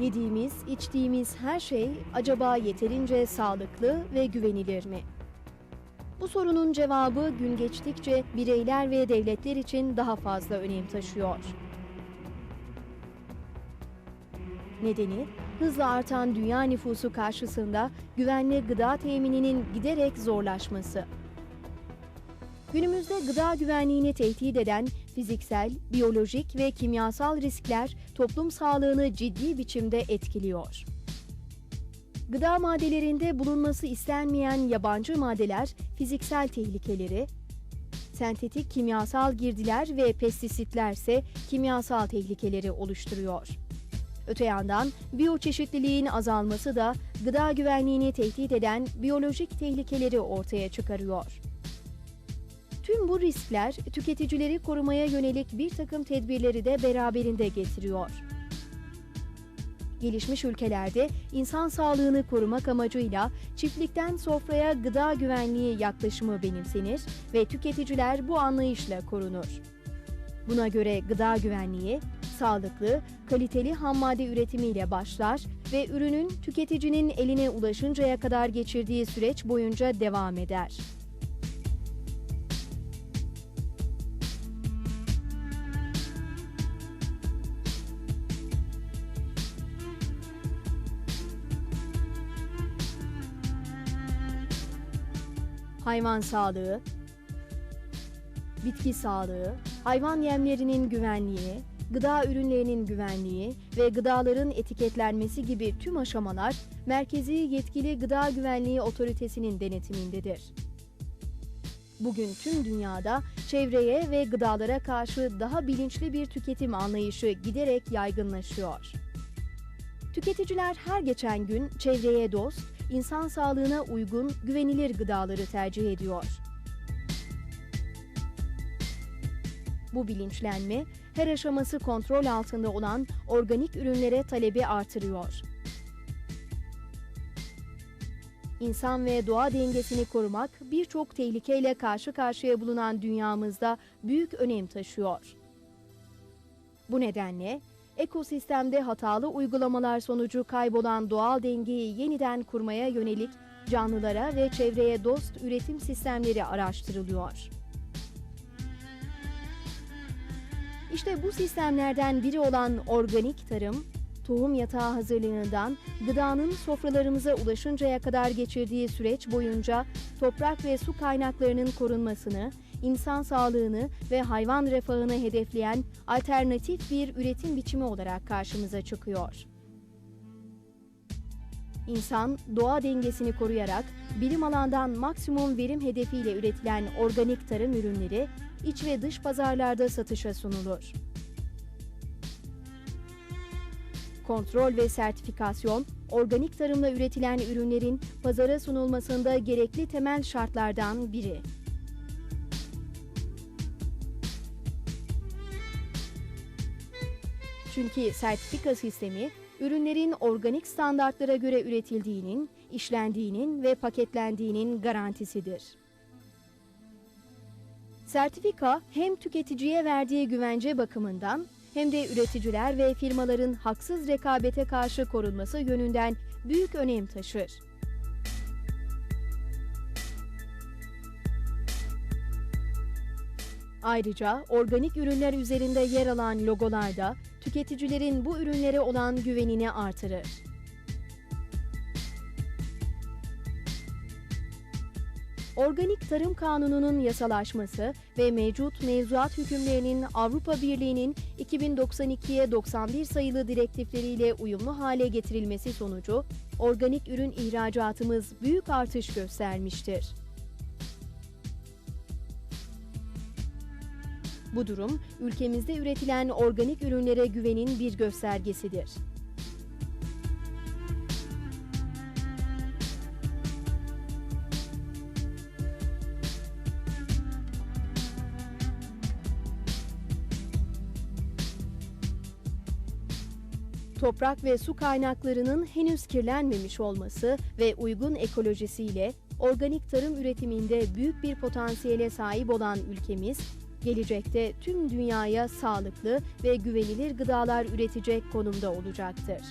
Yediğimiz, içtiğimiz her şey acaba yeterince sağlıklı ve güvenilir mi? Bu sorunun cevabı gün geçtikçe bireyler ve devletler için daha fazla önem taşıyor. Nedeni hızla artan dünya nüfusu karşısında güvenli gıda temininin giderek zorlaşması. Günümüzde gıda güvenliğini tehdit eden fiziksel, biyolojik ve kimyasal riskler toplum sağlığını ciddi biçimde etkiliyor. Gıda maddelerinde bulunması istenmeyen yabancı maddeler fiziksel tehlikeleri, sentetik kimyasal girdiler ve pestisitler ise kimyasal tehlikeleri oluşturuyor. Öte yandan biyoçeşitliliğin azalması da gıda güvenliğini tehdit eden biyolojik tehlikeleri ortaya çıkarıyor. Tüm bu riskler tüketicileri korumaya yönelik bir takım tedbirleri de beraberinde getiriyor. Gelişmiş ülkelerde insan sağlığını korumak amacıyla çiftlikten sofraya gıda güvenliği yaklaşımı benimsenir ve tüketiciler bu anlayışla korunur. Buna göre gıda güvenliği, sağlıklı, kaliteli ham madde üretimiyle başlar ve ürünün tüketicinin eline ulaşıncaya kadar geçirdiği süreç boyunca devam eder. Hayvan sağlığı, bitki sağlığı, hayvan yemlerinin güvenliği, gıda ürünlerinin güvenliği ve gıdaların etiketlenmesi gibi tüm aşamalar Merkezi Yetkili Gıda Güvenliği Otoritesi'nin denetimindedir. Bugün tüm dünyada çevreye ve gıdalara karşı daha bilinçli bir tüketim anlayışı giderek yaygınlaşıyor. Tüketiciler her geçen gün çevreye dost, insan sağlığına uygun, güvenilir gıdaları tercih ediyor. Bu bilinçlenme her aşaması kontrol altında olan organik ürünlere talebi artırıyor. İnsan ve doğa dengesini korumak birçok tehlikeyle karşı karşıya bulunan dünyamızda büyük önem taşıyor. Bu nedenle ekosistemde hatalı uygulamalar sonucu kaybolan doğal dengeyi yeniden kurmaya yönelik canlılara ve çevreye dost üretim sistemleri araştırılıyor. İşte bu sistemlerden biri olan organik tarım, tohum yatağı hazırlığından gıdanın sofralarımıza ulaşıncaya kadar geçirdiği süreç boyunca toprak ve su kaynaklarının korunmasını, insan sağlığını ve hayvan refahını hedefleyen alternatif bir üretim biçimi olarak karşımıza çıkıyor. İnsan, doğa dengesini koruyarak bilim alandan maksimum verim hedefiyle üretilen organik tarım ürünleri iç ve dış pazarlarda satışa sunulur. Kontrol ve sertifikasyon, organik tarımla üretilen ürünlerin pazara sunulmasında gerekli temel şartlardan biri. Çünkü sertifika sistemi, ürünlerin organik standartlara göre üretildiğinin, işlendiğinin ve paketlendiğinin garantisidir. Sertifika hem tüketiciye verdiği güvence bakımından hem de üreticiler ve firmaların haksız rekabete karşı korunması yönünden büyük önem taşır. Ayrıca organik ürünler üzerinde yer alan logolar da tüketicilerin bu ürünlere olan güvenini artırır. Organik Tarım Kanunu'nun yasalaşması ve mevcut mevzuat hükümlerinin Avrupa Birliği'nin 2092'ye 91 sayılı direktifleriyle uyumlu hale getirilmesi sonucu organik ürün ihracatımız büyük artış göstermiştir. Bu durum ülkemizde üretilen organik ürünlere güvenin bir göstergesidir. Toprak ve su kaynaklarının henüz kirlenmemiş olması ve uygun ekolojisiyle organik tarım üretiminde büyük bir potansiyele sahip olan ülkemiz, gelecekte tüm dünyaya sağlıklı ve güvenilir gıdalar üretecek konumda olacaktır.